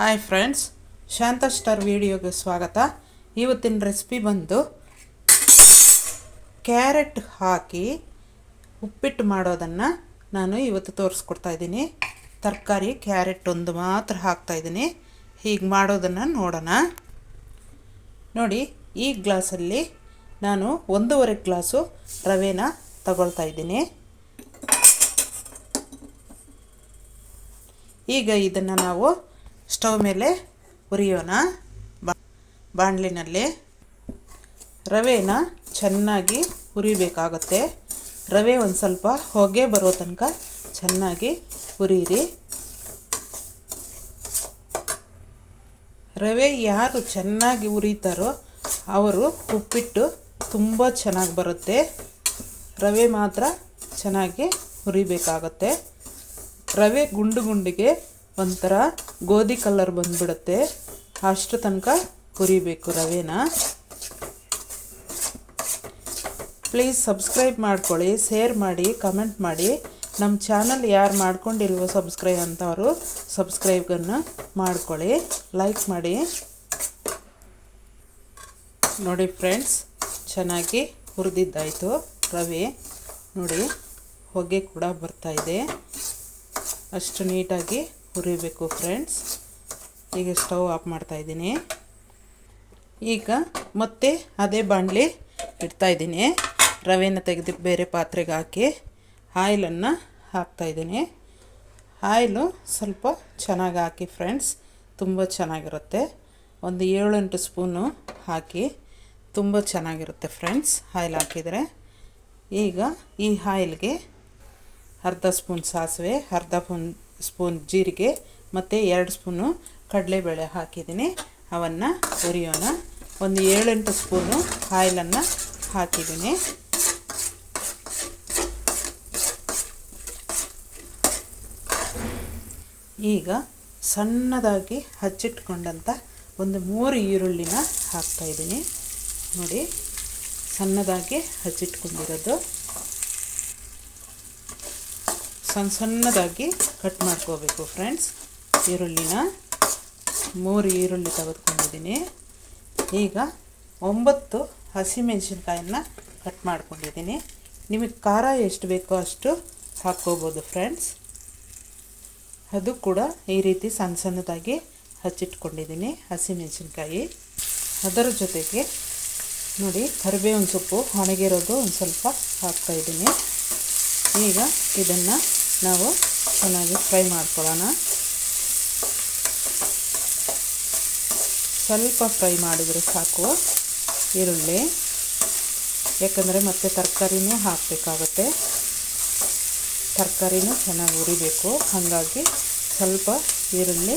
Hi friends ಶಾಂತ star ವಿಡಿಯೋಗೆ ಸ್ವಾಗತ. ಇವತ್ತಿನ ರೆಸಿಪಿ ಬಂದು ಕ್ಯಾರೆಟ್ ಹಾಕಿ ಉಪ್ಪಿಟ್ಟು ಮಾಡೋದನ್ನು ನಾನು ಇವತ್ತು ತೋರಿಸ್ಕೊಡ್ತಾ ಇದ್ದೀನಿ. ತರಕಾರಿ ಕ್ಯಾರೆಟ್ ಒಂದು ಮಾತ್ರ ಹಾಕ್ತಾ ಇದ್ದೀನಿ. ಹೀಗೆ ಮಾಡೋದನ್ನು ನೋಡೋಣ. ನೋಡಿ, ಈ ಗ್ಲಾಸಲ್ಲಿ ನಾನು ಒಂದೂವರೆ ಗ್ಲಾಸು ರವೆನ ತಗೊಳ್ತಾ ಇದ್ದೀನಿ. ಈಗ ಇದನ್ನು ನಾವು ಸ್ಟವ್ ಮೇಲೆ ಹುರಿಯೋಣ ಬಾಣಲಿನಲ್ಲಿ ರವೆನ ಚೆನ್ನಾಗಿ ಹುರಿಬೇಕಾಗುತ್ತೆ ರವೆ ಒಂದು ಸ್ವಲ್ಪ ಹೊಗೆ ಬರೋ ತನಕ ಚೆನ್ನಾಗಿ ಹುರಿಯಿರಿ ರವೆ ಯಾರು ಚೆನ್ನಾಗಿ ಉರಿತಾರೋ ಅವರು ಉಪ್ಪಿಟ್ಟು ತುಂಬ ಚೆನ್ನಾಗಿ ಬರುತ್ತೆ. ರವೆ ಮಾತ್ರ ಚೆನ್ನಾಗಿ ಹುರಿಬೇಕಾಗತ್ತೆ ರವೆ ಗುಂಡು ಗುಂಡಿಗೆ ಒಂಥರ ಗೋಧಿ ಕಲರ್ ಬಂದ್ಬಿಡುತ್ತೆ. ಅಷ್ಟು ತನಕ ಹುರಿಬೇಕು ರವೆನ. ಪ್ಲೀಸ್ ಸಬ್ಸ್ಕ್ರೈಬ್ ಮಾಡ್ಕೊಳ್ಳಿ ಶೇರ್ ಮಾಡಿ ಕಮೆಂಟ್ ಮಾಡಿ. ನಮ್ಮ ಚಾನಲ್ ಯಾರು ಮಾಡ್ಕೊಂಡಿಲ್ವೋ ಸಬ್ಸ್ಕ್ರೈಬ್ ಅಂತವರು ಸಬ್ಸ್ಕ್ರೈಬನ್ನು ಮಾಡ್ಕೊಳ್ಳಿ. ಲೈಕ್ ಮಾಡಿ. ನೋಡಿ ಫ್ರೆಂಡ್ಸ್ ಚೆನ್ನಾಗಿ ಹುರಿದಿದ್ದಾಯಿತು ರವೆ. ನೋಡಿ ಹೊಗೆ ಕೂಡ ಬರ್ತಾ ಇದೆ. ಅಷ್ಟು ನೀಟಾಗಿ ಹುರಿಬೇಕು ಫ್ರೆಂಡ್ಸ್. ಈಗ ಸ್ಟವ್ ಆಫ್ ಮಾಡ್ತಾಯಿದ್ದೀನಿ ಈಗ ಮತ್ತೆ ಅದೇ ಬಾಣಲಿ ಇಡ್ತಾಯಿದ್ದೀನಿ ರವೆನ ತೆಗೆದು ಬೇರೆ ಪಾತ್ರೆಗೆ ಹಾಕಿ ಆಯಿಲನ್ನು ಹಾಕ್ತಾಯಿದ್ದೀನಿ ಆಯಿಲು ಸ್ವಲ್ಪ ಚೆನ್ನಾಗಿ ಹಾಕಿ ಫ್ರೆಂಡ್ಸ್, ತುಂಬ ಚೆನ್ನಾಗಿರುತ್ತೆ. ಒಂದು ಏಳೆಂಟು ಸ್ಪೂನು ಹಾಕಿ ತುಂಬ ಚೆನ್ನಾಗಿರುತ್ತೆ ಫ್ರೆಂಡ್ಸ್, ಆಯಿಲ್ ಹಾಕಿದರೆ. ಈಗ ಈ ಆಯಿಲ್ಗೆ ಅರ್ಧ ಸ್ಪೂನ್ ಸಾಸಿವೆ, ಅರ್ಧ ಸ್ಪೂನ್ ಸ್ಪೂನ್ ಜೀರಿಗೆ ಮತ್ತು ಎರಡು ಸ್ಪೂನು ಕಡಲೆಬೇಳೆ ಹಾಕಿದ್ದೀನಿ. ಅವನ್ನು ಹುರಿಯೋಣ. ಒಂದು ಏಳೆಂಟು ಸ್ಪೂನು ಆಯಿಲನ್ನು ಹಾಕಿದ್ದೀನಿ. ಈಗ ಸಣ್ಣದಾಗಿ ಹಚ್ಚಿಟ್ಕೊಂಡಂಥ ಒಂದು ಮೂರು ಈರುಳ್ಳಿನ ಹಾಕ್ತಾಯಿದ್ದೀನಿ ನೋಡಿ, ಸಣ್ಣದಾಗಿ ಹಚ್ಚಿಟ್ಕೊಂಡಿರೋದು. ಸಣ್ಣ ಸಣ್ಣದಾಗಿ ಕಟ್ ಮಾಡ್ಕೋಬೇಕು ಫ್ರೆಂಡ್ಸ್. ಈರುಳ್ಳಿನ ಮೂರು ಈರುಳ್ಳಿ ತೆಗೆದುಕೊಂಡಿದ್ದೀನಿ. ಈಗ ಒಂಬತ್ತು ಹಸಿಮೆಣಸಿನ್ಕಾಯನ್ನ ಕಟ್ ಮಾಡ್ಕೊಂಡಿದ್ದೀನಿ. ನಿಮಗೆ ಖಾರ ಎಷ್ಟು ಬೇಕೋ ಅಷ್ಟು ಹಾಕ್ಕೋಬೋದು ಫ್ರೆಂಡ್ಸ್. ಅದು ಕೂಡ ಈ ರೀತಿ ಸಣ್ಣ ಸಣ್ಣದಾಗಿ ಹಚ್ಚಿಟ್ಕೊಂಡಿದ್ದೀನಿ ಹಸಿಮೆಣಸಿನ್ಕಾಯಿ. ಅದರ ಜೊತೆಗೆ ನೋಡಿ, ಕರಿಬೇವಿನ ಸೊಪ್ಪು ಒಣಗಿರೋದು ಒಂದು ಸ್ವಲ್ಪ ಹಾಕ್ತಾಯಿದ್ದೀನಿ ಈಗ ಇದನ್ನು ನಾವು ಚೆನ್ನಾಗಿ ಫ್ರೈ ಮಾಡ್ಕೊಳ್ಳೋಣ. ಸ್ವಲ್ಪ ಫ್ರೈ ಮಾಡಿದರೆ ಸಾಕು. ಈರುಳ್ಳಿ, ಯಾಕಂದರೆ ಮತ್ತೆ ತರಕಾರಿನೂ ಹಾಕಬೇಕಾಗತ್ತೆ. ತರಕಾರಿನೂ ಚೆನ್ನಾಗಿ ಉರಿಬೇಕು ಹಾಗಾಗಿ ಸ್ವಲ್ಪ ಈರುಳ್ಳಿ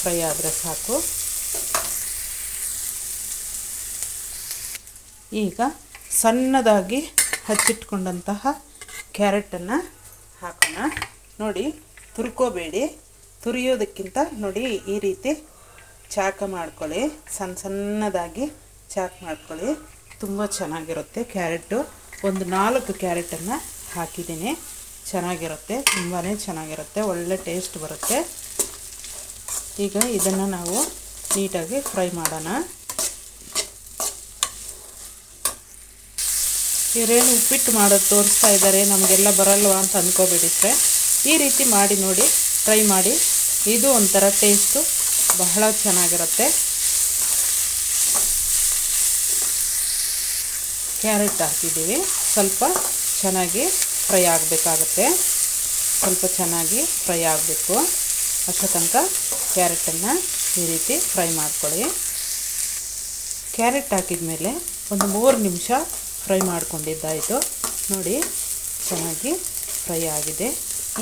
ಫ್ರೈ ಆದರೆ ಸಾಕು. ಈಗ ಸಣ್ಣದಾಗಿ ಹಚ್ಚಿಟ್ಕೊಂಡಂತಹ ಕ್ಯಾರೆಟನ್ನು ಹಾಕೋಣ. ನೋಡಿ, ತುರ್ಕೋಬೇಡಿ. ತುರಿಯೋದಕ್ಕಿಂತ ನೋಡಿ ಈ ರೀತಿ ಚಾಕ ಮಾಡ್ಕೊಳ್ಳಿ. ಸಣ್ಣ ಸಣ್ಣದಾಗಿ ಚಾಕ್ ಮಾಡ್ಕೊಳ್ಳಿ. ತುಂಬ ಚೆನ್ನಾಗಿರುತ್ತೆ ಕ್ಯಾರೆಟು. ಒಂದು ನಾಲ್ಕು ಕ್ಯಾರೆಟನ್ನು ಹಾಕಿದ್ದೀನಿ. ಚೆನ್ನಾಗಿರುತ್ತೆ ತುಂಬಾ ಚೆನ್ನಾಗಿರುತ್ತೆ, ಒಳ್ಳೆ ಟೇಸ್ಟ್ ಬರುತ್ತೆ. ಈಗ ಇದನ್ನು ನಾವು ನೀಟಾಗಿ ಫ್ರೈ ಮಾಡೋಣ. ಇವರೇನು ಉಪ್ಪಿಟ್ಟು ಮಾಡೋದು ತೋರಿಸ್ತಾ ಇದ್ದಾರೆ, ನಮಗೆಲ್ಲ ಬರಲ್ವಾ ಅಂತ ಅಂದ್ಕೋಬೇಡಿ ಸರ್ ಈ ರೀತಿ ಮಾಡಿ ನೋಡಿ ಟ್ರೈ ಮಾಡಿ. ಇದು ಒಂಥರ ಟೇಸ್ಟು ಬಹಳ ಚೆನ್ನಾಗಿರುತ್ತೆ. ಕ್ಯಾರೆಟ್ ಹಾಕಿದ್ದೀವಿ. ಸ್ವಲ್ಪ ಚೆನ್ನಾಗಿ ಫ್ರೈ ಆಗಬೇಕಾಗತ್ತೆ. ಸ್ವಲ್ಪ ಚೆನ್ನಾಗಿ ಫ್ರೈ ಆಗಬೇಕು. ಅಷ್ಟೋ ತನಕ ಕ್ಯಾರೆಟನ್ನು ಈ ರೀತಿ ಫ್ರೈ ಮಾಡ್ಕೊಳ್ಳಿ. ಕ್ಯಾರೆಟ್ ಹಾಕಿದ ಮೇಲೆ ಒಂದು ಮೂರು ನಿಮಿಷ ಫ್ರೈ ಮಾಡ್ಕೊಂಡಿದ್ದಾಯಿತು. ನೋಡಿ, ಚೆನ್ನಾಗಿ ಫ್ರೈ ಆಗಿದೆ.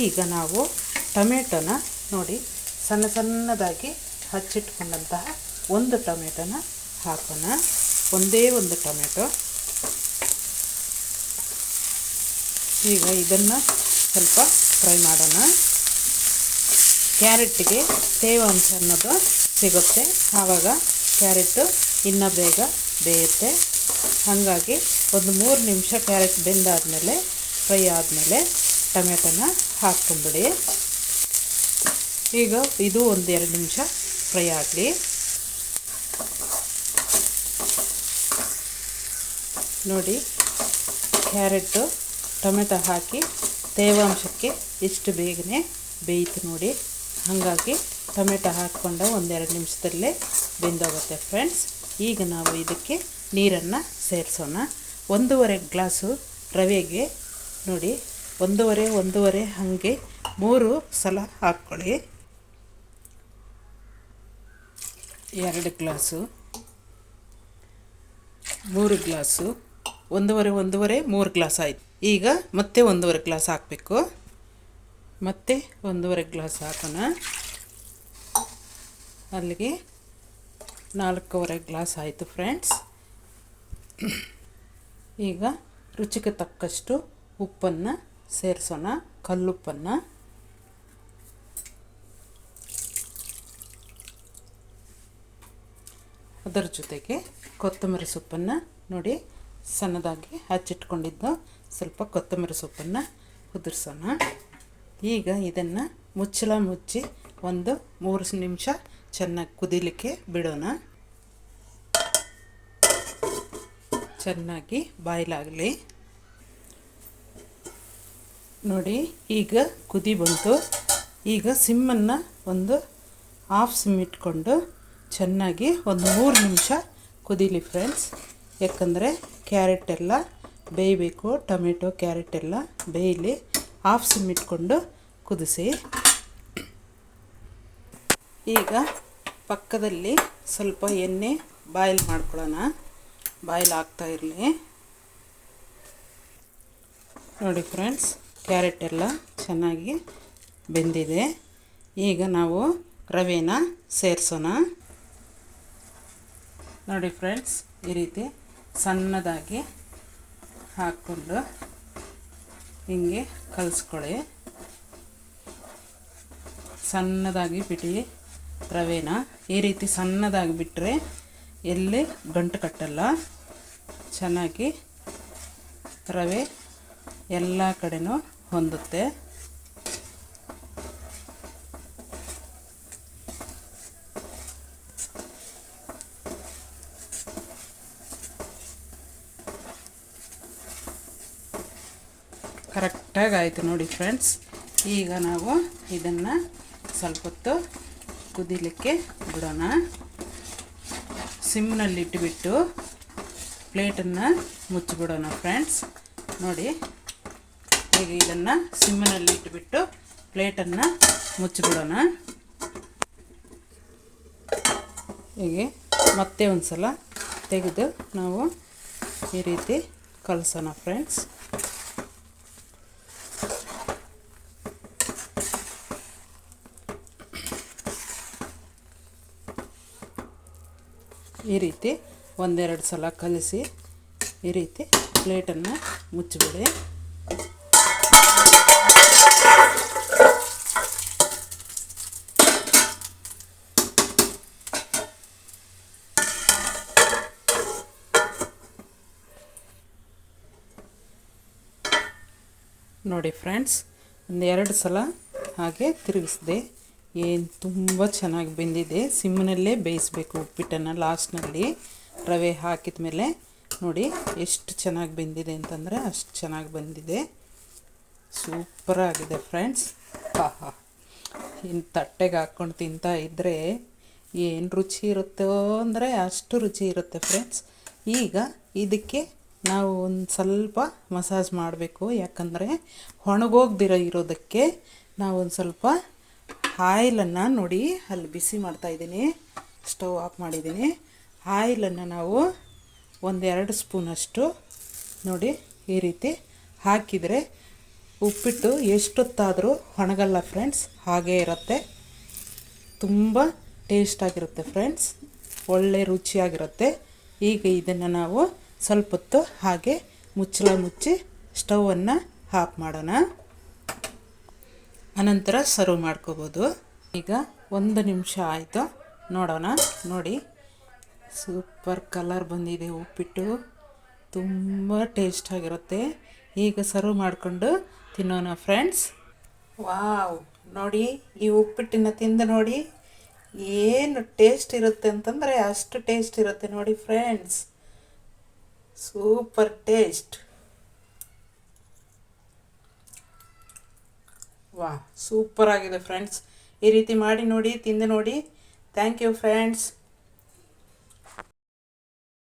ಈಗ ನಾವು ಟೊಮೆಟೊನ ನೋಡಿ, ಸಣ್ಣ ಸಣ್ಣದಾಗಿ ಹಚ್ಚಿಟ್ಕೊಂಡಂತಹ ಒಂದು ಟೊಮೆಟೊನ ಹಾಕೋಣ. ಒಂದೇ ಒಂದು ಟೊಮೆಟೊ. ಈಗ ಇದನ್ನು ಸ್ವಲ್ಪ ಫ್ರೈ ಮಾಡೋಣ. ಕ್ಯಾರೆಟ್ಗೆ ತೇವಾಂಶ ಅನ್ನೋದು ಸಿಗುತ್ತೆ. ಆವಾಗ ಕ್ಯಾರೆಟು ಇನ್ನೂ ಬೇಗ ಬೇಯುತ್ತೆ. ಹಾಗಾಗಿ ಒಂದು ಮೂರು ನಿಮಿಷ ಕ್ಯಾರೆಟ್ ಬೆಂದಾದಮೇಲೆ, ಫ್ರೈ ಆದಮೇಲೆ ಟೊಮೆಟೊನ ಹಾಕ್ಕೊಂಬಿಡಿ. ಈಗ ಇದು ಒಂದು ಎರಡು ನಿಮಿಷ ಫ್ರೈ ಆಗಲಿ. ನೋಡಿ, ಕ್ಯಾರೆಟು, ಟೊಮೆಟೊ ಹಾಕಿ ತೇವಾಂಶಕ್ಕೆ ಎಷ್ಟು ಬೇಗನೆ ಬೇಯಿತು ನೋಡಿ. ಹಾಗಾಗಿ ಟೊಮೆಟೊ ಹಾಕ್ಕೊಂಡು ಒಂದೆರಡು ನಿಮಿಷದಲ್ಲೇ ಬೆಂದೋಗುತ್ತೆ ಫ್ರೆಂಡ್ಸ್. ಈಗ ನಾವು ಇದಕ್ಕೆ ನೀರನ್ನು ಸೇರಿಸೋಣ. ಒಂದೂವರೆ ಗ್ಲಾಸು ರವೆಗೆ, ನೋಡಿ, ಒಂದೂವರೆ ಒಂದೂವರೆ ಹಾಗೆ ಮೂರು ಸಲ ಹಾಕ್ಕೊಳ್ಳಿ. ಎರಡು ಗ್ಲಾಸು, ಮೂರು ಗ್ಲಾಸು, ಒಂದೂವರೆ ಒಂದೂವರೆ, ಮೂರು ಗ್ಲಾಸ್ ಆಯಿತು. ಈಗ ಮತ್ತೆ ಒಂದೂವರೆ ಗ್ಲಾಸ್ ಹಾಕಬೇಕು. ಮತ್ತೆ ಒಂದೂವರೆ ಗ್ಲಾಸ್ ಹಾಕೋಣ. ಅಲ್ಲಿಗೆ ನಾಲ್ಕೂವರೆ ಗ್ಲಾಸ್ ಆಯಿತು ಫ್ರೆಂಡ್ಸ್. ಈಗ ರುಚಿಗೆ ತಕ್ಕಷ್ಟು ಉಪ್ಪನ್ನು ಸೇರಿಸೋಣ, ಕಲ್ಲುಪ್ಪನ್ನು. ಅದರ ಜೊತೆಗೆ ಕೊತ್ತಂಬರಿ ಸೊಪ್ಪನ್ನು ನೋಡಿ, ಸಣ್ಣದಾಗಿ ಹಚ್ಚಿಟ್ಕೊಂಡಿದ್ದು, ಸ್ವಲ್ಪ ಕೊತ್ತಂಬರಿ ಸೊಪ್ಪನ್ನು ಉದುರಿಸೋಣ. ಈಗ ಇದನ್ನು ಮುಚ್ಚಳ ಮುಚ್ಚಿ ಒಂದು ಮೂರು ನಿಮಿಷ ಚೆನ್ನಾಗಿ ಕುದಿಲಿಕ್ಕೆ ಬಿಡೋಣ. ಚೆನ್ನಾಗಿ ಬಾಯ್ಲಾಗಲಿ. ನೋಡಿ, ಈಗ ಕುದಿ ಬಂತು. ಈಗ ಸಿಮ್ಮನ್ನು ಒಂದು ಹಾಫ್ ಸಿಮ್ ಇಟ್ಕೊಂಡು ಚೆನ್ನಾಗಿ ಒಂದು ಮೂರು ನಿಮಿಷ ಕುದೀಲಿ ಫ್ರೆಂಡ್ಸ್ ಯಾಕಂದರೆ ಕ್ಯಾರೆಟ್ ಎಲ್ಲ ಬೇಯಬೇಕು ಟೊಮೆಟೊ ಕ್ಯಾರೆಟ್ ಎಲ್ಲ ಬೇಯಲಿ ಹಾಫ್ ಸಿಮ್ ಇಟ್ಕೊಂಡು ಕುದಿಸಿ. ಈಗ ಪಕ್ಕದಲ್ಲಿ ಸ್ವಲ್ಪ ಎಣ್ಣೆ ಬಾಯ್ಲ್ ಮಾಡ್ಕೊಳ್ಳೋಣ. ಬಾಯ್ಲ್ ಆಗ್ತಾ ಇರಲಿ. ನೋಡಿ ಫ್ರೆಂಡ್ಸ್, ಕ್ಯಾರೆಟ್ ಎಲ್ಲ ಚೆನ್ನಾಗಿ ಬೆಂದಿದೆ. ಈಗ ನಾವು ರವೆನ ಸೇರಿಸೋಣ. ನೋಡಿ ಫ್ರೆಂಡ್ಸ್, ಈ ರೀತಿ ಸಣ್ಣದಾಗಿ ಹಾಕ್ಕೊಂಡು ಹಿಂಗೆ ಕಲಿಸ್ಕೊಳ್ಳಿ. ಸಣ್ಣದಾಗಿ ಬಿಡಿ ರವೆನ. ಈ ರೀತಿ ಸಣ್ಣದಾಗಿ ಬಿಟ್ಟರೆ ಎಲ್ಲಿ ಗಂಟು ಕಟ್ಟಲ್ಲ, ಚೆನ್ನಾಗಿ ರವೆ ಎಲ್ಲ ಕಡೆನೂ ಹೊಂದುತ್ತೆ. ಕರೆಕ್ಟಾಗಿ ಆಯಿತು ನೋಡಿ ಫ್ರೆಂಡ್ಸ್, ಈಗ ನಾವು ಇದನ್ನು ಸ್ವಲ್ಪ ಹೊತ್ತು ಕುದಿಲಿಕ್ಕೆ ಬಿಡೋಣ. ಸಿಮ್ನಲ್ಲಿ ಇಟ್ಟುಬಿಟ್ಟು ಪ್ಲೇಟನ್ನು ಮುಚ್ಚಿಬಿಡೋಣ ಫ್ರೆಂಡ್ಸ್. ನೋಡಿ, ಈಗ ಇದನ್ನು ಸಿಮ್ಮಿನಲ್ಲಿ ಇಟ್ಟುಬಿಟ್ಟು ಪ್ಲೇಟನ್ನು ಮುಚ್ಚಿಬಿಡೋಣ. ಹೀಗೆ ಮತ್ತೆ ಒಂದು ಸಲ ತೆಗೆದು ನಾವು ಈ ರೀತಿ ಕಲಸೋಣ ಫ್ರೆಂಡ್ಸ್. ಈ ರೀತಿ ಒಂದೆರಡು ಸಲ ಕಲಿಸಿ ಈ ರೀತಿ ಪ್ಲೇಟನ್ನು ಮುಚ್ಚಿಬಿಡಿ. ನೋಡಿ ಫ್ರೆಂಡ್ಸ್ ಒಂದು ಎರಡು ಸಲ ಹಾಗೆ ತಿರುಗಿಸಿದೆ. ಏನು ತುಂಬ ಚೆನ್ನಾಗಿ ಬೆಂದಿದೆ. ಸಿಮ್ಮನಲ್ಲೇ ಬೇಯಿಸ್ಬೇಕು ಉಪ್ಪಿಟ್ಟನ್ನು ಲಾಸ್ಟ್ನಲ್ಲಿ. ರವೆ ಹಾಕಿದ ಮೇಲೆ ನೋಡಿ ಎಷ್ಟು ಚೆನ್ನಾಗಿ ಬೆಂದಿದೆ ಅಂತಂದರೆ ಅಷ್ಟು ಚೆನ್ನಾಗಿ ಬಂದಿದೆ. ಸೂಪರ್ ಆಗಿದೆ ಫ್ರೆಂಡ್ಸ್. ಹಾ ಹಾ. ಇನ್ನು ತಟ್ಟೆಗೆ ಹಾಕ್ಕೊಂಡು ತಿಂತಾ ಇದ್ದರೆ ಏನು ರುಚಿ ಇರುತ್ತೋ ಅಂದರೆ ಅಷ್ಟು ರುಚಿ ಇರುತ್ತೆ ಫ್ರೆಂಡ್ಸ್. ಈಗ ಇದಕ್ಕೆ ನಾವು ಒಂದು ಸ್ವಲ್ಪ ಮಸಾಜ್ ಮಾಡಬೇಕು. ಯಾಕಂದರೆ ಒಣಗೋಗ್ದಿರೋ ಇರೋದಕ್ಕೆ ನಾವು ಒಂದು ಸ್ವಲ್ಪ ಆಯಿಲನ್ನು ನೋಡಿ ಅಲ್ಲಿ ಬಿಸಿ ಮಾಡ್ತಾಯಿದ್ದೀನಿ ಸ್ಟವ್ ಆಫ್ ಮಾಡಿದ್ದೀನಿ. ಆಯಿಲನ್ನು ನಾವು ಒಂದೆರಡು ಸ್ಪೂನಷ್ಟು ನೋಡಿ ಈ ರೀತಿ ಹಾಕಿದರೆ ಉಪ್ಪಿಟ್ಟು ಎಷ್ಟೊತ್ತಾದರೂ ಒಣಗಲ್ಲ ಫ್ರೆಂಡ್ಸ್. ಹಾಗೇ ಇರುತ್ತೆ. ತುಂಬ ಟೇಸ್ಟಾಗಿರುತ್ತೆ ಫ್ರೆಂಡ್ಸ್. ಒಳ್ಳೆ ರುಚಿಯಾಗಿರುತ್ತೆ. ಈಗ ಇದನ್ನು ನಾವು ಸ್ವಲ್ಪ ಹೊತ್ತು ಹಾಗೆ ಮುಚ್ಚಳ ಮುಚ್ಚಿ ಸ್ಟವನ್ನು ಆಫ್ ಮಾಡೋಣ. ಅನಂತರ ಸರ್ವ್ ಮಾಡ್ಕೋಬೋದು. ಈಗ ಒಂದು ನಿಮಿಷ ಆಯಿತು. ನೋಡೋಣ. ನೋಡಿ. ಸೂಪರ್ ಕಲರ್ ಬಂದಿದೆ ಉಪ್ಪಿಟ್ಟು. ತುಂಬ ಟೇಸ್ಟಾಗಿರುತ್ತೆ ಈಗ ಸರ್ವ್ ಮಾಡಿಕೊಂಡು ತಿನ್ನೋಣ ಫ್ರೆಂಡ್ಸ್. ವಾವ್. ನೋಡಿ, ಈ ಉಪ್ಪಿಟ್ಟಿನ ತಿಂದು ನೋಡಿ. ಏನು ಟೇಸ್ಟ್ ಇರುತ್ತೆ ಅಂತಂದರೆ ಅಷ್ಟು ಟೇಸ್ಟ್ ಇರುತ್ತೆ ನೋಡಿ ಫ್ರೆಂಡ್ಸ್. Super taste. ವಾ ಸೂಪರ್ ಆಗಿದೆ ಫ್ರೆಂಡ್ಸ್ ಈ ರೀತಿ ಮಾಡಿ ನೋಡಿ ತಿಂದು ನೋಡಿ. Thank you friends